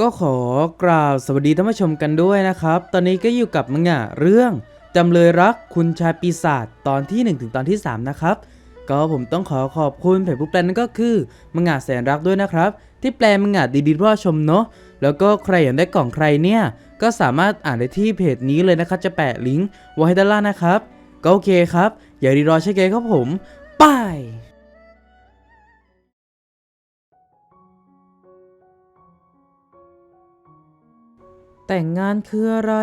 ก็ขอกราบสวัสดีท่านผู้ชมกันด้วยนะครับ ตอนนี้ก็อยู่กับมังงะเรื่องจำเลยรักคุณชายปีศาจตอนที่ 1 ถึงตอนที่ 3 นะครับ ก็ผมต้องขอขอบคุณเพจผู้แปลนั่นก็คือมังงะแสนรักด้วยนะครับ ที่แปลมังงะดีๆเพื่อชมเนาะแล้วก็ใครอยากได้กล่องใครเนี่ย ก็สามารถอ่านได้ที่เพจนี้เลยนะครับ จะแปะลิงก์ไว้ให้ด้านล่างนะครับ ก็โอเคครับ อย่ารีรอใช่ไหมครับผม ไป แต่งงานคืออะไร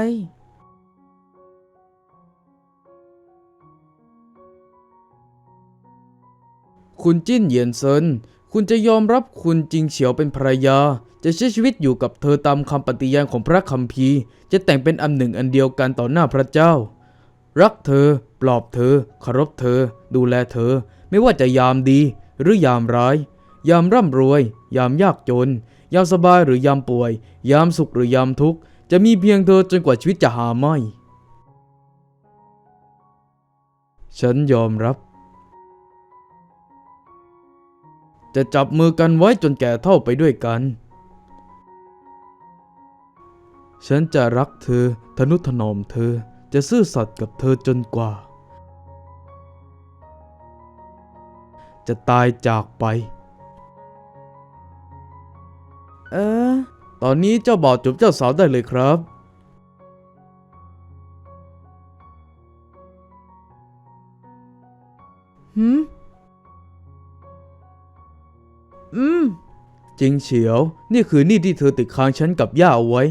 คุณจิ้นเหยียนเซิน คุณจะยอมรับคุณจิงเฉียวเป็นภรรยา จะใช้ชีวิตอยู่กับเธอตามคำปฏิญาณของพระคัมภีร์ จะแต่งเป็นอันหนึ่งอันเดียวกันต่อหน้าพระเจ้า รักเธอ ปลอบเธอเคารพเธอ ดูแลเธอ ไม่ว่าจะยามดีหรือยามร้าย ยามร่ำรวย ยามยากจน ยามสบายหรือยามป่วย ยามสุขหรือยามทุกข์ จะมีเพียงเธอจนกว่าชีวิตจะหาไม่ ฉันยอมรับ จะจับมือกันไว้จนแก่เท่าไปด้วยกัน ฉันจะรักเธอ ทนุถนอมเธอ จะซื่อสัตย์กับเธอจนกว่า จะตายจากไป ตอนนี้เจ้าบ่าวจูบเจ้าสาวได้เลยครับ หืม อืม จริงเฉียว นี่คือหนี่ที่เธอติดค้างฉันกับย่าเอาไว้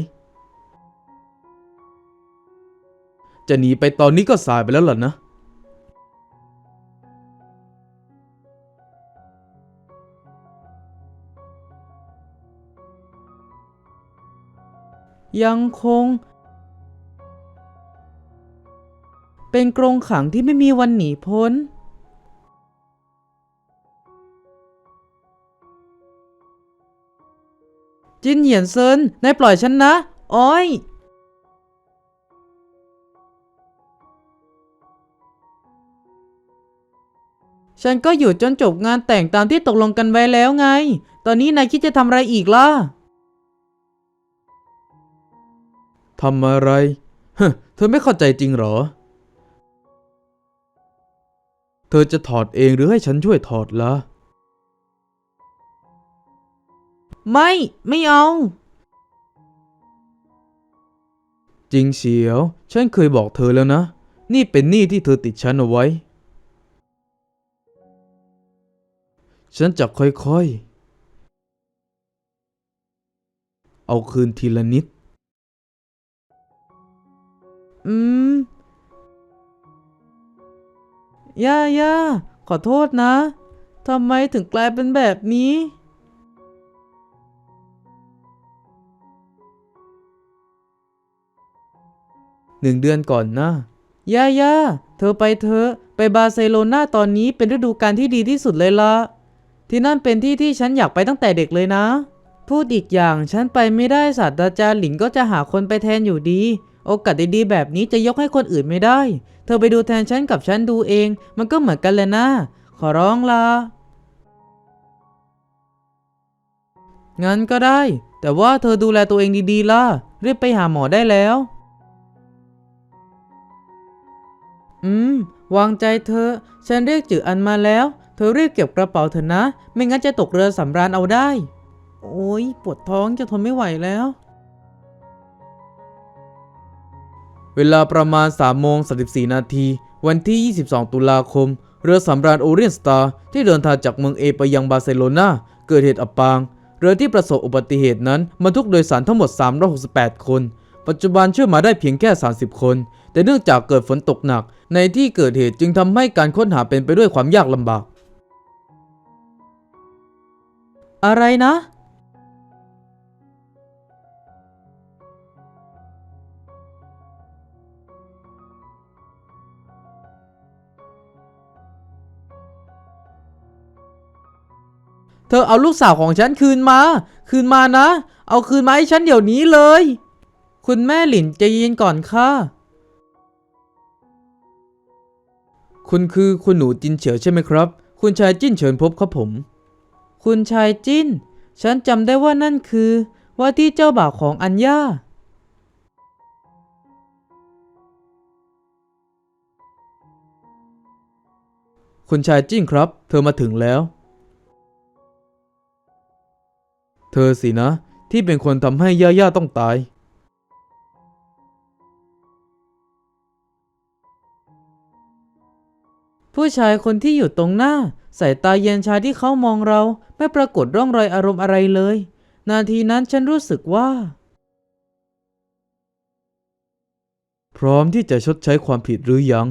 จะหนีไปตอนนี้ก็สายไปแล้วล่ะนะ ยังคง เป็นกรงขังที่ไม่มีวันหนีพ้น จินเหยียนเซินนายปล่อยฉันนะ อ้อยฉันก็อยู่จนจบงานแต่งตามที่ตกลงกันไว้แล้วไง ตอนนี้นายคิดจะทำอะไรอีกล่ะ ทำอะไรฮะเธอไม่เข้าใจจริงเหรอ เธอจะถอดเองหรือให้ฉันช่วยถอดล่ะ ไม่ ไม่เอา จริงเฉียว ฉันเคยบอกเธอแล้วนะ นี่เป็นหนี้ที่เธอติดฉันเอาไว้ ฉันจะค่อยๆ เอาคืนทีละนิด อืม ย่าย่าขอโทษนะ ทำไมถึงกลายเป็นแบบนี้ หนึ่งเดือนก่อนนะ ย่าย่าเธอไปเถอะ ไปบาร์เซโลนาตอนนี้เป็นฤดูกาลที่ดีที่สุดเลยละ ที่นั่นเป็นที่ที่ฉันอยากไปตั้งแต่เด็กเลยนะ พูดอีกอย่างฉันไปไม่ได้ศาสตราจารย์หลินก็จะหาคนไปแทนอยู่ดี โอกาสดีๆแบบนี้จะยกให้คนอื่นไม่ได้ เธอไปดูแทนฉันกับฉันดูเอง มันก็เหมือนกันเลยนะ ขอร้องละงั้นก็ได้ แต่ว่าเธอดูแลตัวเองดีๆล่ะ รีบไปหาหมอได้แล้ว อืม วางใจเธอ ฉันเรียกจืออันมาแล้ว เธอรีบเก็บกระเป๋าเถอะนะ ไม่งั้นจะตกเรือสำราญเอาได้ โอ้ยปวดท้องจะทนไม่ไหวแล้ว เวลาประมาณ3โมง34 นาที วันที่ 22 ตุลาคม เรือสำราญโอเรียนสตาร์ที่เดินทางจากเมืองเอไปยังบาร์เซโลนาเกิดเหตุอับปาง เรือที่ประสบอุบัติเหตุนั้นบรรทุกโดยสารทั้งหมด 368 คน ปัจจุบันช่วยมาได้เพียงแค่ 30 คน แต่เนื่องจากเกิดฝนตกหนัก ในที่เกิดเหตุจึงทำให้การค้นหาเป็นไปด้วยความยากลำบาก อะไรนะ เธอเอาลูกสาวของฉันคืนมา คืนมานะ เอาคืนมาให้ฉันเดี๋ยวนี้เลย คุณแม่หลินใจเย็นก่อนค่ะ คุณคือคุณหนูจินเฉียวใช่ไหมครับ คุณชายจิ้นเฉินพบครับผม คุณชายจิ้น ฉันจำได้ว่านั่นคือ ว่าที่เจ้าบ่าวของอัญญาคุณชายจิ้งครับ เธอมาถึงแล้ว เธอสินะ ที่เป็นคนทำให้ย่าย่าต้องตาย ผู้ชายคนที่อยู่ตรงหน้า สายตาเย็นชาที่เขามองเรา ไม่ปรากฏร่องรอยอารมณ์อะไรเลย นาทีนั้นฉันรู้สึกว่า พร้อมที่จะชดใช้ความผิดหรือยัง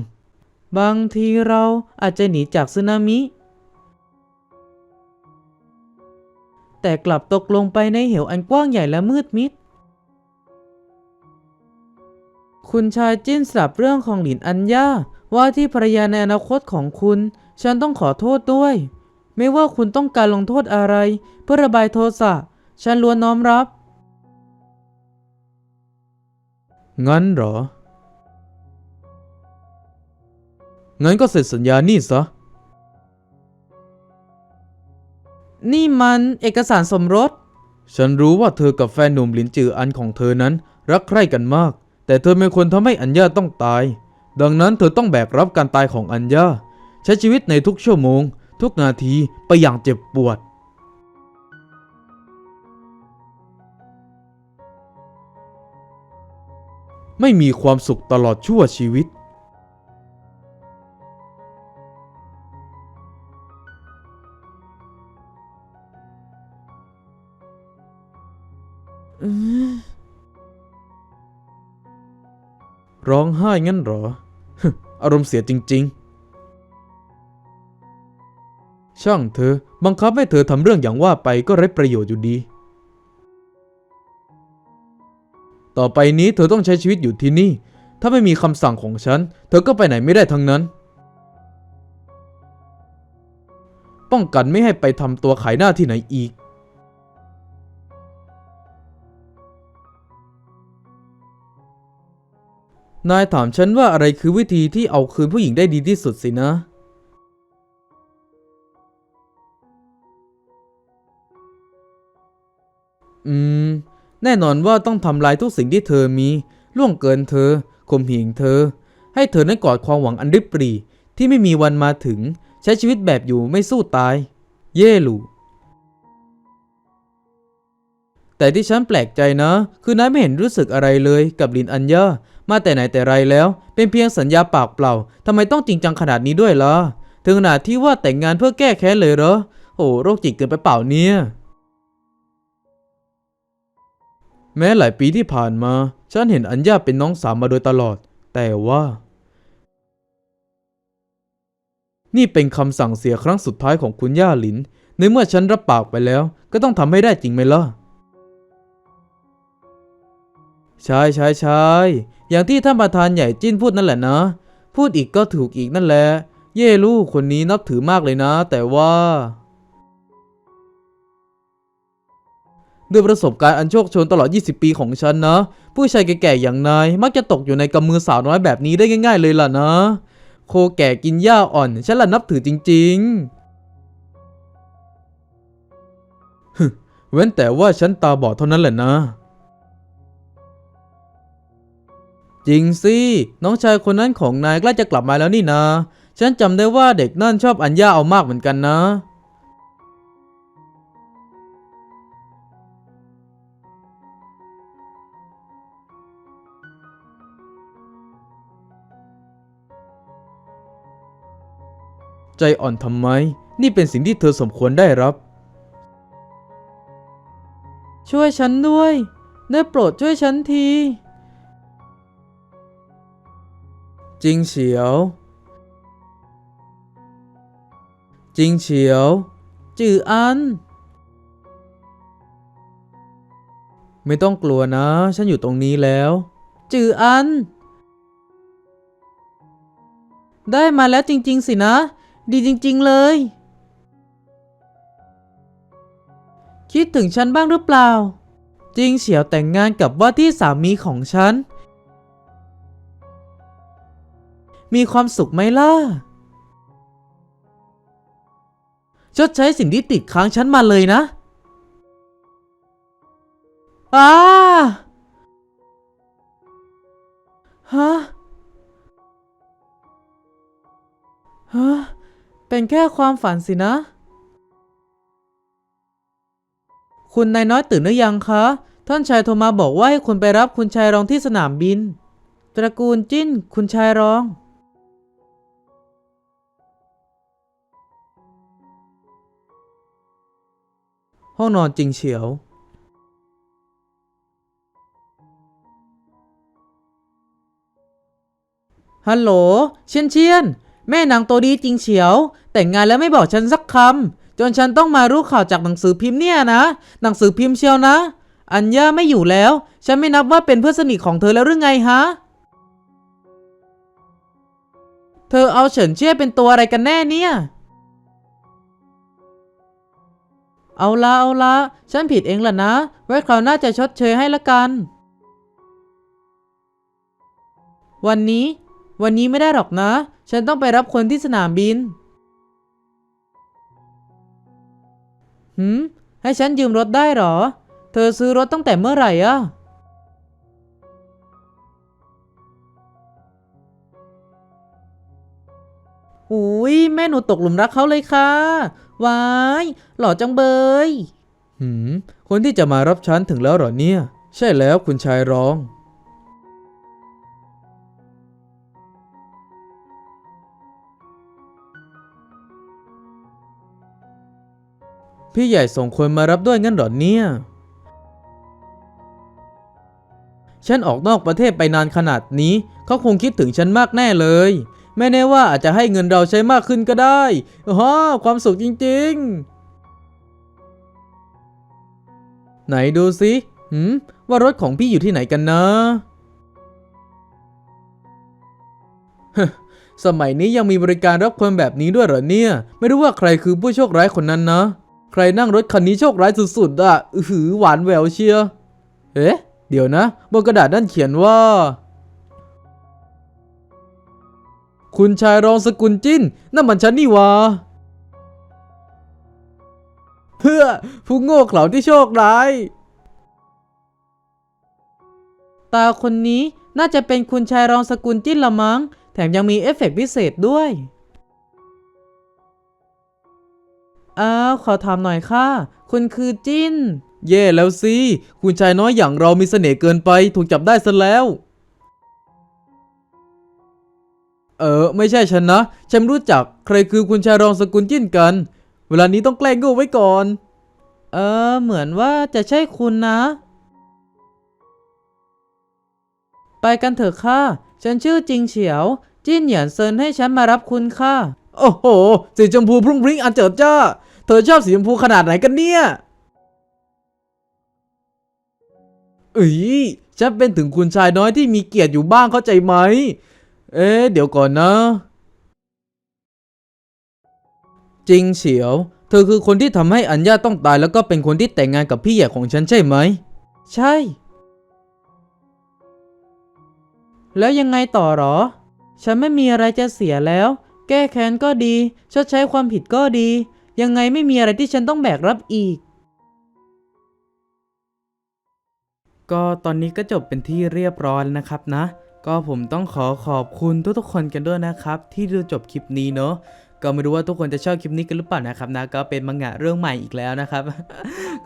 บางทีเราอาจจะหนีจากสึนามิ แต่กลับตกลงไปในเหวอันกว้างใหญ่และมืดมิด คุณชายจิ้นสลับเรื่องของหลินอัญญาว่าที่ภรรยาในอนาคตของคุณ ฉันต้องขอโทษด้วย ไม่ว่าคุณต้องการลงโทษอะไร เพื่อระบายโทสะ ฉันล้วนน้อมรับ งั้นเหรอ งั้นก็เสร็จสัญญานี่ซะ นี่มันเอกสารสมรส ฉันรู้ว่าเธอกับแฟนหนุ่มหลินจืออันของเธอนั้น รักใคร่กันมาก แต่เธอเป็นคนทำให้อัญญาต้องตาย ดังนั้นเธอต้องแบกรับการตายของอัญญาใช้ชีวิตในทุกชั่วโมง ทุกนาทีไปอย่างเจ็บปวด ไม่มีความสุขตลอดชั่วชีวิต ร้องไห้งั้นเหรอ อารมณ์เสียจริง ๆ ช่างเธอ บังคับให้เธอทำเรื่องอย่างว่าไปก็ไร้ประโยชน์อยู่ดี ต่อไปนี้เธอต้องใช้ชีวิตอยู่ที่นี่ ถ้าไม่มีคำสั่งของฉัน เธอก็ไปไหนไม่ได้ทั้งนั้น ป้องกันไม่ให้ไปทำตัวขายหน้าที่ไหนอีก นายถามฉันว่าอะไรคือวิธีที่เอาคืนผู้หญิงได้ดีที่สุดสินะ อืม แน่นอนว่าต้องทำลายทุกสิ่งที่เธอมี ล่วงเกินเธอข่มเหงเธอ ให้เธอนั้นกอดความหวังอันริบหรี่ที่ไม่มีวันมาถึง ใช้ชีวิตแบบอยู่ไม่สู้ตาย เย่หลูแต่ที่ฉันแปลกใจนะ คือนายไม่เห็นรู้สึกอะไรเลยกับลินอัญญา มาแต่ไหนแต่ไรแล้ว เป็นเพียงสัญญาปากเปล่าทำไมต้องจริงจังขนาดนี้ด้วยล่ะถึงขนาดที่ว่าแต่งงานเพื่อแก้แค้นเลยเหรอโอ้โรคจิตเกินไปเปล่าเนี่ยแม้หลายปีที่ผ่านมา ฉันเห็นอัญญาเป็นน้องสาวมาโดยตลอด แต่ว่า นี่เป็นคำสั่งเสียครั้งสุดท้ายของคุณย่าหลิน ในเมื่อฉันรับปากไปแล้ว ก็ต้องทำให้ได้จริงไหมล่ะ ใช่ใช่ใช่อย่างที่ท่านประธานใหญ่จิ้นพูดนั่นแหละนะ พูดอีกก็ถูกอีกนั่นแหละ เย่ลูกคนนี้นับถือมากเลยนะ แต่ว่า ด้วยประสบการณ์อันโชคชนตลอด 20 ปีของฉันนะ ผู้ชายแก่ๆอย่างนายมักจะตกอยู่ในกำมือสาวน้อยแบบนี้ได้ง่าย ๆ เลยล่ะนะ โคแก่กินหญ้าอ่อนฉันละนับถือจริง ๆเว้นแต่ว่าฉันตาบอดเท่านั้นแหละนะ จริงสิ น้องชายคนนั้นของนายใกล้จะกลับมาแล้วนี่นะ ฉันจำได้ว่าเด็กนั่นชอบอัญญาเอามากเหมือนกันนะ ใจอ่อนทำไม นี่เป็นสิ่งที่เธอสมควรได้รับ ช่วยฉันด้วย ได้โปรดช่วยฉันที จริงเฉียว จริงเฉียว จืออัน ไม่ต้องกลัวนะ ฉันอยู่ตรงนี้แล้ว จืออัน ได้มาแล้วจริง ๆ สินะ ดีจริง ๆ เลย คิดถึงฉันบ้างหรือเปล่า จริงเฉียวแต่งงานกับว่าที่สามีของฉัน มีความสุขไหมล่ะ ชดใช้สิ่งที่ติดค้างฉันมาเลยนะอ้าฮะ ฮะ เป็นแค่ความฝันสินะ คุณนายน้อยตื่นหรือยังคะ ท่านชายโทรมาบอกว่าให้คุณไปรับคุณชายรองที่สนามบิน ตระกูลจิ้น คุณชายรอง ห้องนอนจริงเฉียวฮัลโหลเชียนเชียนแม่นางตัวดีจริงเฉียว แต่งงานแล้วไม่บอกฉันสักคำจนฉันต้องมารู้ข่าวจากหนังสือพิมพ์เนี่ยนะ หนังสือพิมพ์เชียวนะ อัญญาไม่อยู่แล้ว ฉันไม่นับว่าเป็นเพื่อนสนิทของเธอแล้วหรือไงฮะ เธอเอาเฉินเชี่ยเป็นตัวอะไรกันแน่เนี่ย เอาละเอาละฉันผิดเองแหละนะ ไว้คราวหน้าจะชดเชยให้ละกัน วันนี้ วันนี้ไม่ได้หรอกนะ ฉันต้องไปรับคนที่สนามบิน หืม ให้ฉันยืมรถได้หรอ เธอซื้อรถตั้งแต่เมื่อไหร่อะอุ้ยแม่หนูตกหลุมรักเขาเลยค่ะวาย หล่อจังเบย หืม คนที่จะมารับฉันถึงแล้วเหรอเนี่ย ใช่แล้วคุณชายร้อง พี่ใหญ่ส่งคนมารับด้วยงั้นเหรอเนี่ย ฉันออกนอกประเทศไปนานขนาดนี้ เขาคงคิดถึงฉันมากแน่เลย ไม่แน่ว่าอาจจะให้เงินเราใช้มากขึ้นก็ได้ฮ่าความสุขจริง ๆ ไหนดูสิหืมว่ารถของพี่อยู่ที่ไหนกันนะสมัยนี้ยังมีบริการรับคนแบบนี้ด้วยเหรอเนี่ย ไม่รู้ว่าใครคือผู้โชคร้ายคนนั้นนะ ใครนั่งรถคันนี้โชคร้ายสุดๆอะอือหือหวานแหววเชียร์เอ๊ะ เดี๋ยวนะ บนกระดาษนั่นเขียนว่า คุณชายรองสกุลจิ้นนั่นมันฉันนี่วะ เพื่อผู้โง่เขลาที่โชคร้าย ตาคนนี้น่าจะเป็นคุณชายรองสกุลจิ้นละมัง้ง แถมยังมีเอฟเฟกต์พิเศษด้วย อ้าว ขอถามหน่อยค่ะ คุณคือจิ้น เย่แล้วสิ คุณชายน้อยอย่างเรามีเสน่ห์เกินไปถูกจับได้ซะแล้ว เออ ไม่ใช่ฉันนะ ฉันรู้จักใครคือคุณชายรองสกุลจิ้นกัน เวลานี้ต้องแกล้งโง่ไว้ก่อน เออ เหมือนว่าจะใช่คุณนะ ไปกันเถอะค่ะ ฉันชื่อจริงเฉียว จิ้นเหยียนเซินให้ฉันมารับคุณค่ะ โอ้โห สีชมพูพรุ่งพริ้งอันเจิดจ้า เธอชอบสีชมพูขนาดไหนกันเนี่ยเอ้ยฉันเป็นถึงคุณชายน้อยที่มีเกียรติอยู่บ้างเข้าใจไหม เอ๊ะ เดี๋ยวก่อนนะ จริงเฉียว เธอคือคนที่ทำให้อัญญาต้องตายแล้วก็เป็นคนที่แต่งงานกับพี่ใหญ่ของฉันใช่ไหม ใช่ แล้วยังไงต่อหรอ ฉันไม่มีอะไรจะเสียแล้ว แก้แค้นก็ดี ชดใช้ความผิดก็ดี ยังไงไม่มีอะไรที่ฉันต้องแบกรับอีก ก็ตอนนี้ก็จบเป็นที่เรียบร้อยแล้วนะครับนะ ก็ผมต้องขอขอบคุณทุกๆคนกันด้วยนะครับ ที่ดูจบคลิปนี้เนาะ ก็ไม่รู้ว่าทุกคนจะชอบคลิปนี้กันหรือเปล่านะครับนะก็เป็นมังงะเรื่องใหม่อีกแล้วนะครับ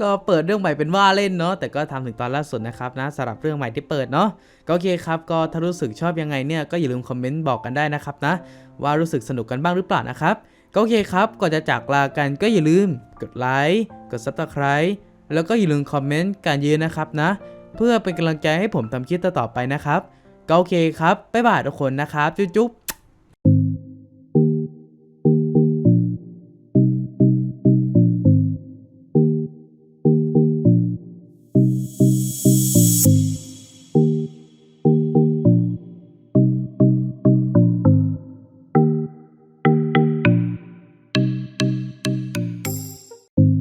ก็เปิดเรื่องใหม่เป็นว่าเล่นเนาะแต่ก็ทำถึงตอนล่าสุดนะครับนะสำหรับเรื่องใหม่ที่เปิดเนาะก็โอเคครับก็ถ้ารู้สึกชอบยังไงเนี่ยก็อย่าลืมคอมเมนต์บอกกันได้นะครับนะ ว่ารู้สึกสนุกกันบ้างหรือเปล่านะครับก็โอเคครับก่อนจะจากลากันก็อย่าลืมกดไลค์กด subscribe แล้วก็อย่าลืมคอมเมนต์การยืนนะครับนะ เพื่อเป็นกำลังใจให้ผมทำคลิปต่อๆไปนะครับ ก็โอเคครับบ๊ายบายทุกคนนะครับ จุ๊บ